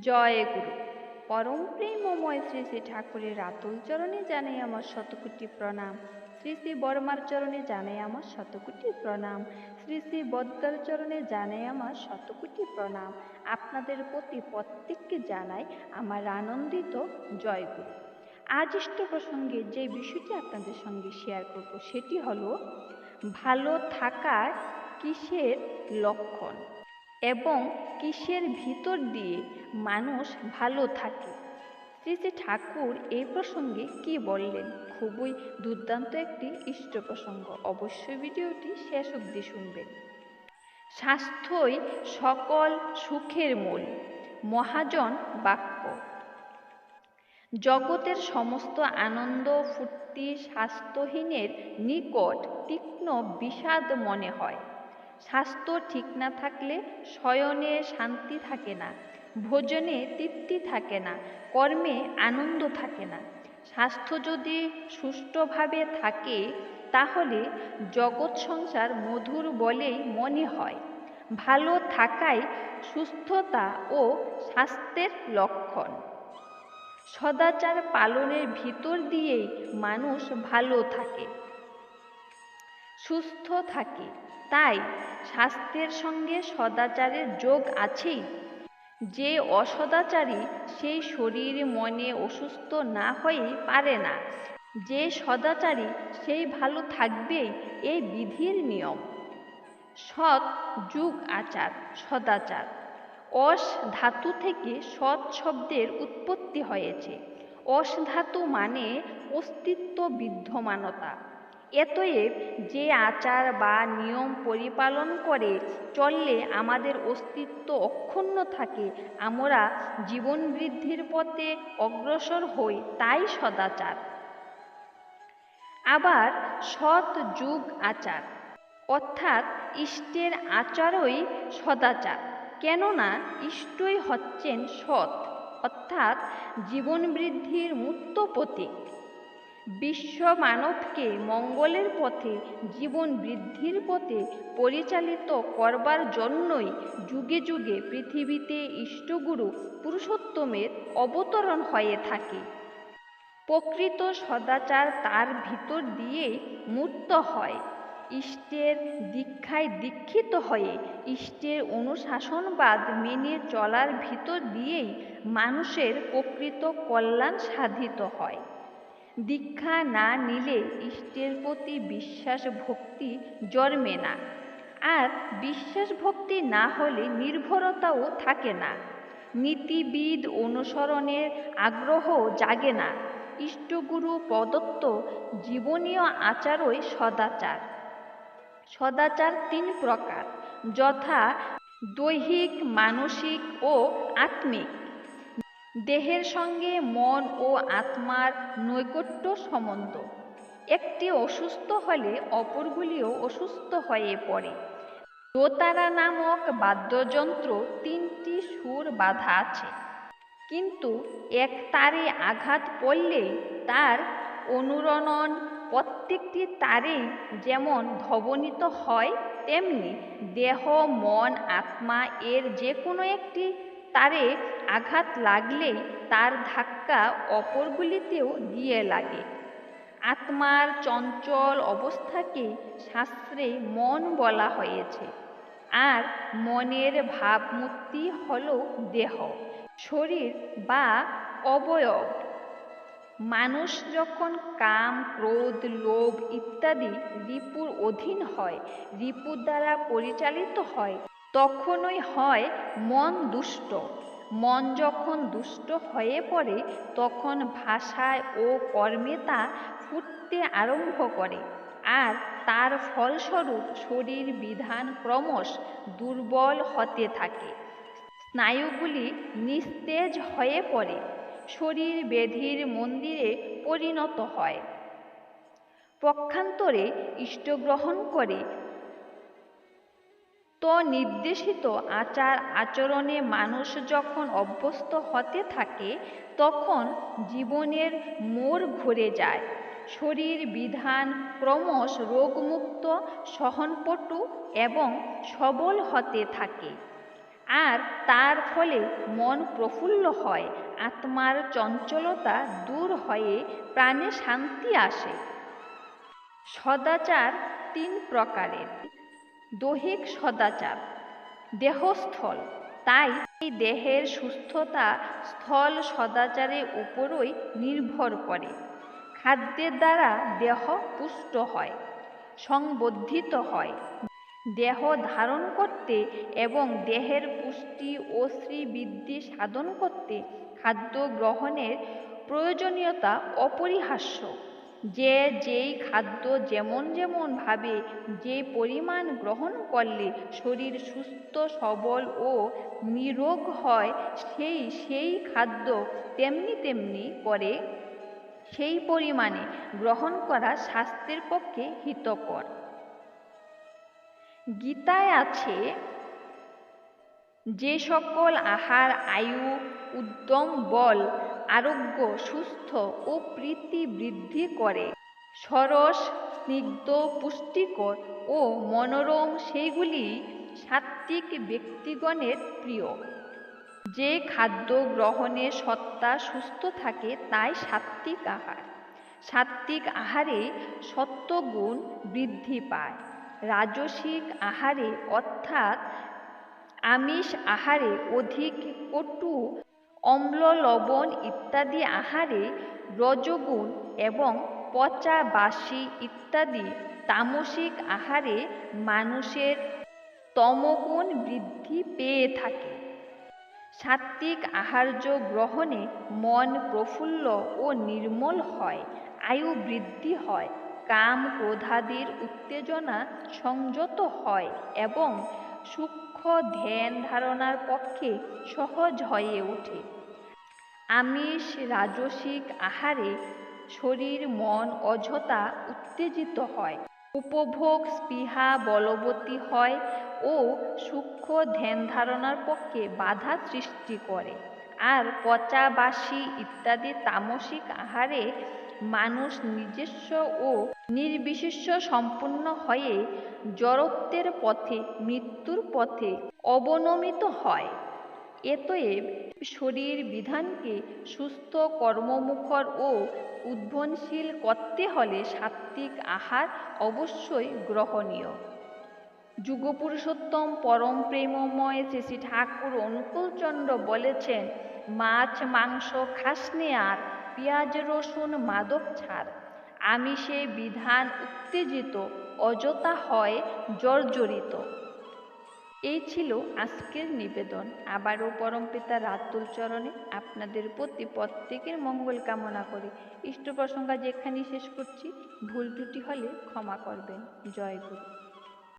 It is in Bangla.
জয় গুরু। পরম প্রেমময় শ্রী শ্রী ঠাকুরের রাতুল চরণে জানাই আমার শতকোটি প্রণাম। শ্রী শ্রী বর্মার চরণে জানাই আমার শতকোটি প্রণাম। শ্রী শ্রী বদ্দার চরণে জানাই আমার শতকোটি প্রণাম। আপনাদের প্রতি প্রত্যেককে জানাই আমার আনন্দিত জয় গুরু। আজ ইষ্ট প্রসঙ্গে যে বিষয়টি আপনাদের সঙ্গে শেয়ার করব, সেটি হলো, ভালো থাকার কিসের লক্ষণ? এবং কিসের ভিতর দিয়ে মানুষ ভালো থাকে? শ্রী ঠাকুর এই প্রসঙ্গে কি বললেন? খুবই দুর্দান্ত একটি ইষ্ট প্রসঙ্গ। অবশ্যই ভিডিওটি শেষ অবধি শুনবেন। স্বাস্থ্যই সকল সুখের মূল। মহাজন বাক্য। জগতের সমস্ত আনন্দ, ফুর্তি, স্বাস্থ্যহীনের নিকট তীক্ষ্ণ বিষাদ মনে হয়। স্বাস্থ্য ঠিক না থাকলে শয়নে শান্তি থাকে না, ভোজনে তৃপ্তি থাকে না, কর্মে আনন্দ থাকে না। স্বাস্থ্য যদি সুষ্ঠুভাবে থাকে, তাহলে জগৎ সংসার মধুর বলেই মনে হয়। ভালো থাকাই সুস্থতা ও স্বাস্থ্যের লক্ষণ। সদাচার পালনের ভিতর দিয়েই মানুষ ভালো থাকে, সুস্থ থাকে। তাই স্বাস্থ্যের সঙ্গে সদাচারের যোগ আছেই। যে অসদাচারী সেই শরীর মনে অসুস্থ না হয়ে পারে না। যে সদাচারী সেই ভালো থাকবেই এই বিধির নিয়ম। সৎ যুগ আচার, সদাচার। অস ধাতু থেকে সৎ শব্দের উৎপত্তি হয়েছে। অস ধাতু মানে অস্তিত্ব বিদ্যমানতা। এতএব যে আচার বা নিয়ম পরিপালন করে চললে আমাদের অস্তিত্ব অক্ষুণ্ণ থাকে, আমরা জীবন বৃদ্ধির পথে অগ্রসর হই, তাই সদাচার। আবার সৎ যুগ আচার, অর্থাৎ ইষ্টের আচারই সদাচার, কেননা ইষ্টই হচ্ছেন সৎ, অর্থাৎ জীবন বৃদ্ধির মুক্ত প্রতীক। বিশ্ব মানবকে মঙ্গলের পথে, জীবন বৃদ্ধির পথে পরিচালিত করবার জন্যই যুগে যুগে পৃথিবীতে ইষ্টগুরু পুরুষোত্তমের অবতরণ হয়ে থাকে। প্রকৃত সদাচার তার ভিতর দিয়েই মূর্ত হয়। ইষ্টের দীক্ষায় দীক্ষিত হয়ে, ইষ্টের অনুশাসনবাদ মেনে চলার ভিতর দিয়েই মানুষের প্রকৃত কল্যাণ সাধিত হয়। দীক্ষা না নিলে ইষ্টের প্রতি বিশ্বাস ভক্তি জন্মে না। আর বিশ্বাস ভক্তি না হলে নির্ভরতাও থাকে না। নীতিবিদ অনুসরণের আগ্রহ জাগে না। ইষ্টগুরু প্রদত্ত জীবনীয় আচারই সদাচার। সদাচার তিন প্রকার, যথা দৈহিক, মানসিক ও আত্মিক। দেহের সঙ্গে মন ও আত্মার নৈকট্য সম্বন্ধ। একটি অসুস্থ হলে অপরগুলিও অসুস্থ হয়ে পড়ে। দোতারা নামক বাদ্যযন্ত্র তিনটি সুর বাধা আছে। কিন্তু এক তারে আঘাত পড়লে তার অনুরণন প্রত্যেকটি তারেই যেমন ধবনিত হয়, তেমনি দেহ, মন, আত্মা এর যে কোনো একটি তারে আঘাত লাগলেই তার ধাক্কা অপরগুলিতেও গিয়ে লাগে। আত্মার চঞ্চল অবস্থাকে শাস্ত্রে মন বলা হয়েছে। আর মনের ভাবমূর্তি হল দেহ, শরীর বা অবয়ব। মানুষ যখন কাম, ক্রোধ, লোভ ইত্যাদি রিপুর অধীন হয়, রিপুর দ্বারা পরিচালিত হয় তখনই হয় মন দুষ্ট। মন যখন দুষ্ট হয়ে পড়ে, তখন ভাষায় ও কর্মে তা ফুটতে আরম্ভ করে। আর তার ফলস্বরূপ শরীর বিধান ক্রমশ দুর্বল হতে থাকে। স্নায়ুগুলি নিস্তেজ হয়ে পড়ে। শরীর বেধির মন্দিরে পরিণত হয়। পক্ষান্তরে ইষ্টগ্রহণ করে নির্দেশিত আচার আচরণে মানুষ যখন অভ্যস্ত হতে থাকে, তখন জীবনের মোড় ঘুরে যায়। শরীর বিধান ক্রমশ রোগমুক্ত, সহনপটু এবং সবল হতে থাকে। আর তার ফলে মন প্রফুল্ল হয়, আত্মার চঞ্চলতা দূর হয়ে প্রাণে শান্তি আসে। সদাচার তিন প্রকারের। দৈহিক সদাচার, দেহস্থল। তাই এই দেহের সুস্থতা স্থল সদাচারের উপরই নির্ভর করে। খাদ্যের দ্বারা দেহ পুষ্ট হয়, সংবর্ধিত হয়। দেহ ধারণ করতে এবং দেহের পুষ্টি ও শ্রীবৃদ্ধি সাধন করতে খাদ্য গ্রহণের প্রয়োজনীয়তা অপরিহাস্য। যে যেই খাদ্য যেমন যেমন ভাবে, যে পরিমাণ গ্রহণ করলে শরীর সুস্থ, সবল ও নিরোগ হয়, সেই সেই খাদ্য তেমনি তেমনি করে, সেই পরিমাণে গ্রহণ করা স্বাস্থ্যের পক্ষে হিতকর। গীতায় আছে, যে সকল আহার, আয়ু, উদ্যম, বল আরোগ্য, সুস্থ ও প্রীতি বৃদ্ধি করে। সরস, স্নিগ্ধ, পুষ্টিকর ও মনোরম সেইগুলি সাত্ত্বিক ব্যক্তিগণের প্রিয়। যে খাদ্য গ্রহণে সত্তা সুস্থ থাকে, তাই সাত্ত্বিক আহার। সাত্ত্বিক আহারে সত্ত্বগুণ বৃদ্ধি পায়। রাজসিক আহারে অর্থাৎ আমিষ আহারে অধিক কটু অম্ল, লবণ ইত্যাদি আহারে রজগুণ এবং পচা বাসি ইত্যাদি তামসিক আহারে মানুষের তমগুণ বৃদ্ধি পেয়ে থাকে। সাত্ত্বিক আহার্য গ্রহণে মন প্রফুল্ল ও নির্মল হয়, আয়ু বৃদ্ধি হয়, কাম ক্রোধাদির উত্তেজনা সংযত হয় এবং সূক্ষ্ম ধ্যান ধারণার পক্ষে সহজ হয়ে ওঠে। আমিষ রাজসিক আহারে শরীর, মন অযথা উত্তেজিত হয়। উপভোগ স্পৃহা বলবতী হয় ও সূক্ষ্ম ধ্যান ধারণার পক্ষে বাধা সৃষ্টি করে। আর পচাবাসী ইত্যাদি তামসিক আহারে মানুষ নিজস্ব ও নির্বিশেষ্য সম্পূর্ণ হয়ে জড়ত্বের পথে, মৃত্যুর পথে অবনমিত হয়। এতএব শরীর বিধানকে সুস্থ, কর্মমুখর ও উদ্ভনশীল করতে হলে সাত্ত্বিক আহার অবশ্যই গ্রহণীয়। যুগপুরুষোত্তম পরম প্রেমময় শ্রী ঠাকুর অনুকূলচন্দ্র বলেছেন, মাছ, মাংস, খাসনে আর পেঁয়াজ, রসুন, মাদক ছাড়। আমিষে বিধান উত্তেজিত, অযথা হয়, জর্জরিত। এই ছিল আজকের নিবেদন। আবারও পরমপিতা রাতুল চরণে আপনাদের প্রতি প্রত্যেকের মঙ্গল কামনা করে। ইষ্ট প্রসঙ্গা যেখানেই শেষ করছি, ভুল ত্রুটি হলে ক্ষমা করবেন। জয় গুরু।